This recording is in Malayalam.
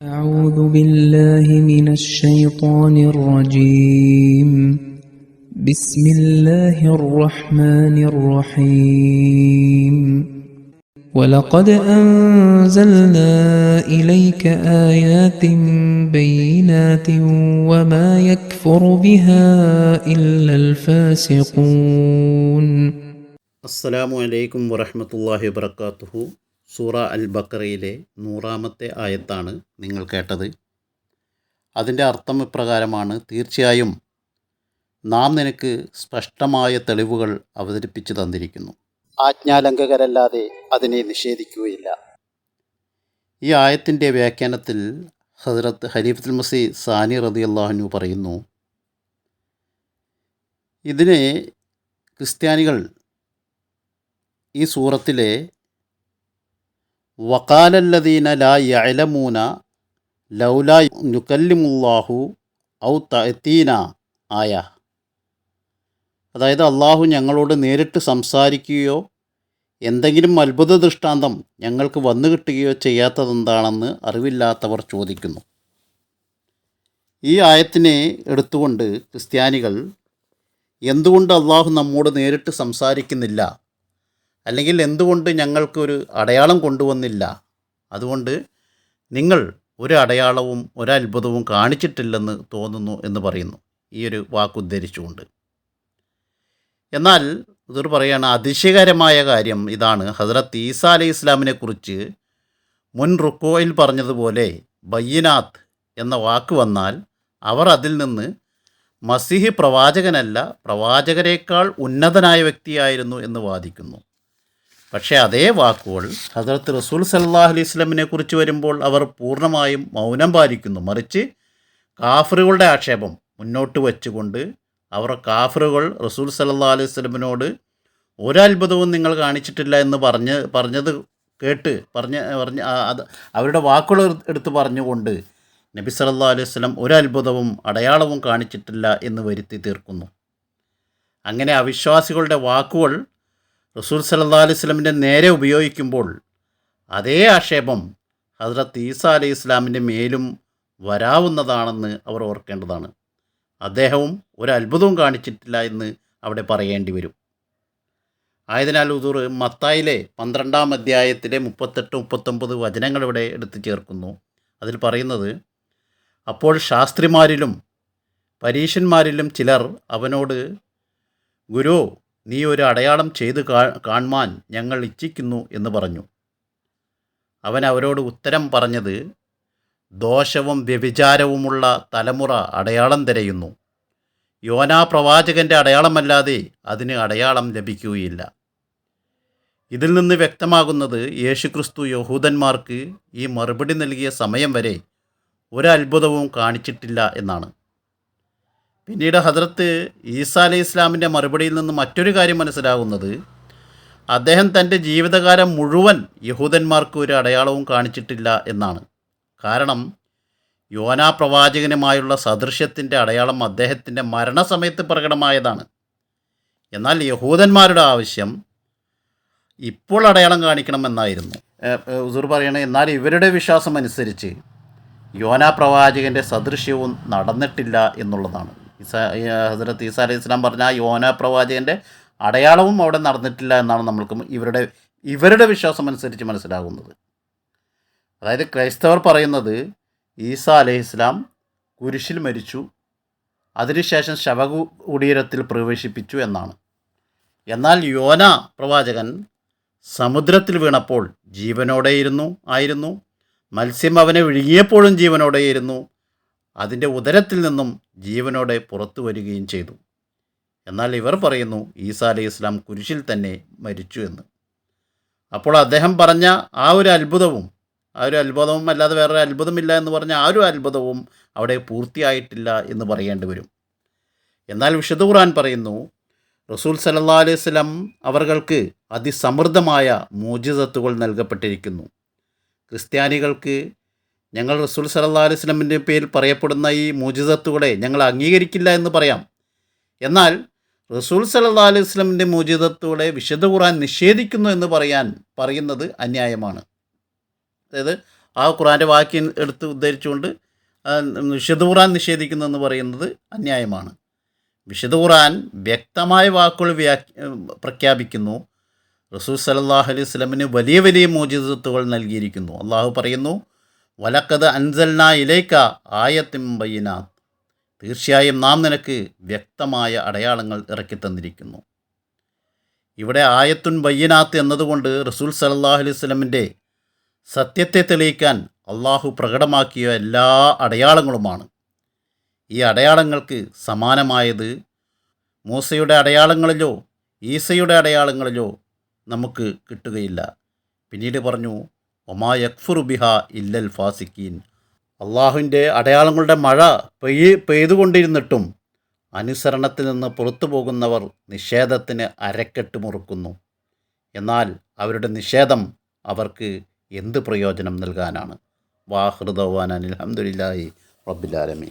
أعوذ بالله من الشيطان الرجيم. بسم الله الرحمن الرحيم. ولقد أنزلنا إليك آيات بينات وما يكفر بها إلا الفاسقون. السلام عليكم ورحمة الله وبركاته. സൂറ അൽ ബക്കറയിലെ നൂറാമത്തെ ആയത്താണ് നിങ്ങൾ കേട്ടത്. അതിന്റെ അർത്ഥം ഇപ്രകാരമാണ് തീർച്ചയായും നാം നിനക്ക് സ്പഷ്ടമായ തെളിവുകൾ അവതരിപ്പിച്ചു തന്നിരിക്കുന്നു. ആജ്ഞാലംഘകരല്ലാതെ അതിനെ നിഷേധിക്കുകയില്ല. ഈ ആയത്തിന്റെ വ്യാഖ്യാനത്തിൽ ഹസ്രത്ത് ഹരീഫുൽ മസി സാനി റതി അള്ളാഹനു പറയുന്നു ഇതിനെ ക്രിസ്ത്യാനികൾ ഈ സൂറത്തിലെ വക്കാലല്ലദീന ലാ യലമൂന ലൗല നുക്കല്ലിമുല്ലാഹു ഔ തഅത്തീന ആയ. അതായത് അള്ളാഹു ഞങ്ങളോട് നേരിട്ട് സംസാരിക്കുകയോ എന്തെങ്കിലും അത്ഭുത ദൃഷ്ടാന്തം ഞങ്ങൾക്ക് വന്നു കിട്ടുകയോ ചെയ്യാത്തതെന്താണെന്ന് അറിവില്ലാത്തവർ ചോദിക്കുന്നു. ഈ ആയത്തിനെ എടുത്തുകൊണ്ട് ക്രിസ്ത്യാനികൾ എന്തുകൊണ്ട് അള്ളാഹു നമ്മോട് നേരിട്ട് സംസാരിക്കുന്നില്ല? അല്ലെങ്കിൽ എന്തുകൊണ്ട് ഞങ്ങൾക്കൊരു അടയാളം കൊണ്ടുവന്നില്ല? അതുകൊണ്ട് നിങ്ങൾ ഒരു അടയാളവും ഒരത്ഭുതവും കാണിച്ചിട്ടില്ലെന്ന് തോന്നുന്നു എന്ന് പറയുന്നു. ഈ ഒരു വാക്കുദ്ധരിച്ചുകൊണ്ട് എന്നാൽ ഇതൊരു പറയുകയാണ് അതിശയകരമായ കാര്യം ഇതാണ്. ഹസ്രത്ത് ഈസ അലൈഹി ഇസ്ലാമിനെ കുറിച്ച് മുൻ റുക്കോയിൽ പറഞ്ഞതുപോലെ ബയ്യനാത്ത് എന്ന വാക്ക് വന്നാൽ അവർ അതിൽ നിന്ന് മസിഹ് പ്രവാചകനല്ല പ്രവാചകരേക്കാൾ ഉന്നതനായ വ്യക്തിയായിരുന്നു എന്ന് വാദിക്കുന്നു. പക്ഷേ അതേ വാക്കുകൾ ഹസരത്ത് റസൂൽ സല്ലാഹ് അലൈഹി സ്വലമിനെ കുറിച്ച് വരുമ്പോൾ അവർ പൂർണമായും മൗനം പാലിക്കുന്നു. മറിച്ച് കാഫറുകളുടെ ആക്ഷേപം മുന്നോട്ട് വെച്ചുകൊണ്ട് അവർ കാഫറുകൾ റസൂൽ സല്ലാ അലൈഹി സ്വലമിനോട് ഒരത്ഭുതവും നിങ്ങൾ കാണിച്ചിട്ടില്ല എന്ന് പറഞ്ഞ് പറഞ്ഞത് കേട്ട് പറഞ്ഞ് പറഞ്ഞ് അത് അവരുടെ വാക്കുകൾ എടുത്ത് പറഞ്ഞുകൊണ്ട് നബി സല്ലാ അലൈഹി സ്വലം ഒരത്ഭുതവും അടയാളവും കാണിച്ചിട്ടില്ല എന്ന് വരുത്തി തീർക്കുന്നു. അങ്ങനെ അവിശ്വാസികളുടെ വാക്കുകൾ റസൂൽ സല്ലാ അലൈഹി സ്വലമിന്റെ നേരെ ഉപയോഗിക്കുമ്പോൾ അതേ ആക്ഷേപം ഹസ്രത്ത് ഈസ അലൈഹി ഇസ്ലാമിന്റെ മേലും വരാവുന്നതാണെന്ന് അവർ ഓർക്കേണ്ടതാണ്. അദ്ദേഹവും ഒരു അത്ഭുതവും കാണിച്ചിട്ടില്ല എന്ന് അവിടെ പറയേണ്ടി വരും. ആയതിനാൽ ഉദൂർ മത്തായിലെ പന്ത്രണ്ടാം അധ്യായത്തിലെ മുപ്പത്തെട്ട് മുപ്പത്തൊമ്പത് വചനങ്ങൾ ഇവിടെ എടുത്തു ചേർക്കുന്നു. അതിൽ പറയുന്നത് അപ്പോൾ ശാസ്ത്രിമാരിലും പരീശന്മാരിലും ചിലർ അവനോട് ഗുരു നീ ഒരു അടയാളം ചെയ്ത് കാൺമാൻ ഞങ്ങൾ ഇച്ഛിക്കുന്നു എന്ന് പറഞ്ഞു. അവൻ അവരോട് ഉത്തരം പറഞ്ഞത് ദോഷവും വ്യഭിചാരവുമുള്ള തലമുറ അടയാളം തിരയുന്നു. യോനാ പ്രവാചകന്റെ അടയാളമല്ലാതെ അതിന് അടയാളം ലഭിക്കുകയില്ല. ഇതിൽ നിന്ന് വ്യക്തമാകുന്നത് യേശുക്രിസ്തു യഹൂദന്മാർക്ക് ഈ മറുപടി നൽകിയ സമയം വരെ ഒരു അത്ഭുതവും കാണിച്ചിട്ടില്ല എന്നാണ്. പിന്നീട് ഹദ്രത്ത് ഈസാ അലൈഹി ഇസ്ലാമിന്റെ മറുപടിയിൽ നിന്ന് മറ്റൊരു കാര്യം മനസ്സിലാകുന്നത് അദ്ദേഹം തന്റെ ജീവിതകാലം മുഴുവൻ യഹൂദന്മാർക്ക് ഒരു അടയാളവും കാണിച്ചിട്ടില്ല എന്നാണ്. കാരണം യോനാ പ്രവാചകനുമായുള്ള സദൃശ്യത്തിന്റെ അടയാളം അദ്ദേഹത്തിന്റെ മരണസമയത്ത് പ്രകടമായതാണ്. എന്നാൽ യഹൂദന്മാരുടെ ആവശ്യം ഇപ്പോൾ അടയാളം കാണിക്കണമെന്നായിരുന്നു ഉസൂർ പറയണേ എന്നാൽ ഇവരുടെ വിശ്വാസം അനുസരിച്ച് യോനാ പ്രവാചകന്റെ സദൃശ്യവും നടന്നിട്ടില്ല എന്നുള്ളതാണ്. ഇസ ഹസരത്ത് ഈസ അലൈഹി ഇസ്ലാം പറഞ്ഞ ആ യോന പ്രവാചകന്റെ അടയാളവും അവിടെ നടന്നിട്ടില്ല എന്നാണ് നമ്മൾക്ക് ഇവരുടെ ഇവരുടെ വിശ്വാസം അനുസരിച്ച് മനസ്സിലാകുന്നത്. അതായത് ക്രൈസ്തവർ പറയുന്നത് ഈസ അലൈഹി ഇസ്ലാം കുരിശിൽ മരിച്ചു അതിനുശേഷം ശവകു കുടീരത്തിൽ പ്രവേശിപ്പിച്ചു എന്നാണ്. എന്നാൽ യോന പ്രവാചകൻ സമുദ്രത്തിൽ വീണപ്പോൾ ജീവനോടെയിരുന്നു ആയിരുന്നു. മത്സ്യം അവനെ വിഴുങ്ങിയപ്പോഴും ജീവനോടെയിരുന്നു. അതിന്റെ ഉദരത്തിൽ നിന്നും ജീവനോടെ പുറത്തു വരികയും ചെയ്തു. എന്നാൽ ഇവർ പറയുന്നു ഈസാ അലൈഹി ഇസ്ലാം കുരിശിൽ തന്നെ മരിച്ചു എന്ന്. അപ്പോൾ അദ്ദേഹം പറഞ്ഞ ആ ഒരു അത്ഭുതവും ആ ഒരു അത്ഭുതവും അല്ലാതെ വേറെ അത്ഭുതമില്ല എന്ന് പറഞ്ഞ ആ ഒരു അത്ഭുതവും അവിടെ പൂർത്തിയായിട്ടില്ല എന്ന് പറയേണ്ടി വരും. എന്നാൽ വിശുദ്ധ ഖുർആൻ പറയുന്നു റസൂൽ സല്ലാ അലൈഹി സ്വലം അവർകൾക്ക് അതിസമൃദ്ധമായ മോചിതത്വങ്ങൾ നൽകപ്പെട്ടിരിക്കുന്നു. ക്രിസ്ത്യാനികൾക്ക് ഞങ്ങൾ റസൂൽ സല്ലല്ലാ അലൈഹി വസല്ലമിന്റെ പേരിൽ പറയപ്പെടുന്ന ഈ മോചിതത്തുകളെ ഞങ്ങൾ അംഗീകരിക്കില്ല എന്ന് പറയാം. എന്നാൽ റസൂൽ സല്ലല്ലാ അലൈഹി വസല്ലമിന്റെ മോചിതത്തുകളെ വിശുദ്ധ ഖുറാൻ നിഷേധിക്കുന്നു എന്ന് പറയാൻ പറയുന്നത് അന്യായമാണ്. അതായത് ആ ഖുറാന്റെ വാക്യം എടുത്ത് ഉദ്ധരിച്ചുകൊണ്ട് വിശുദ്ധ ഖുറാൻ നിഷേധിക്കുന്നു എന്ന് പറയുന്നത് അന്യായമാണ്. വിശുദ്ധ ഖുറാൻ വ്യക്തമായ വാക്കുകൾ വ്യാ പ്രഖ്യാപിക്കുന്നു. റസൂൽ സലല്ലാഹു അലൈഹി സ്വലമിന് വലിയ വലിയ മോചിതത്വങ്ങൾ നൽകിയിരിക്കുന്നു. അള്ളാഹു പറയുന്നു വലക്കത് അൻസൽന ഇലേക്ക ആയത്തിം ബയ്യനാത്ത് തീർച്ചയായും നാം നിനക്ക് വ്യക്തമായ അടയാളങ്ങൾ ഇറക്കി തന്നിരിക്കുന്നു. ഇവിടെ ആയത്തുൻ ബയ്യനാത്ത് എന്നതുകൊണ്ട് റസൂൽ സലല്ലാഹു അലൈഹി സ്വലമിന്റെ സത്യത്തെ തെളിയിക്കാൻ അള്ളാഹു പ്രകടമാക്കിയ എല്ലാ അടയാളങ്ങളുമാണ്. ഈ അടയാളങ്ങൾക്ക് സമാനമായത് മൂസയുടെ അടയാളങ്ങളിലോ ഈസയുടെ അടയാളങ്ങളിലോ നമുക്ക് കിട്ടുകയില്ല. പിന്നീട് പറഞ്ഞു ഒമാ യക്ഫുറു ബിഹ ഇല്ലൽ ഫാസിക്കീൻ അള്ളാഹുവിന്റെ അടയാളങ്ങളുടെ മഴ പെയ്യ് പെയ്തുകൊണ്ടിരുന്നിട്ടും അനുസരണത്തിൽ നിന്ന് പുറത്തു പോകുന്നവർ നിഷേധത്തിന് അരക്കെട്ട് മുറുക്കുന്നു. എന്നാൽ അവരുടെ നിഷേധം അവർക്ക് എന്ത് പ്രയോജനം നൽകാനാണ്? വാഹൃദവാൻ അനിൽഹമുല്ലാഹി റബ്ബിലാലമി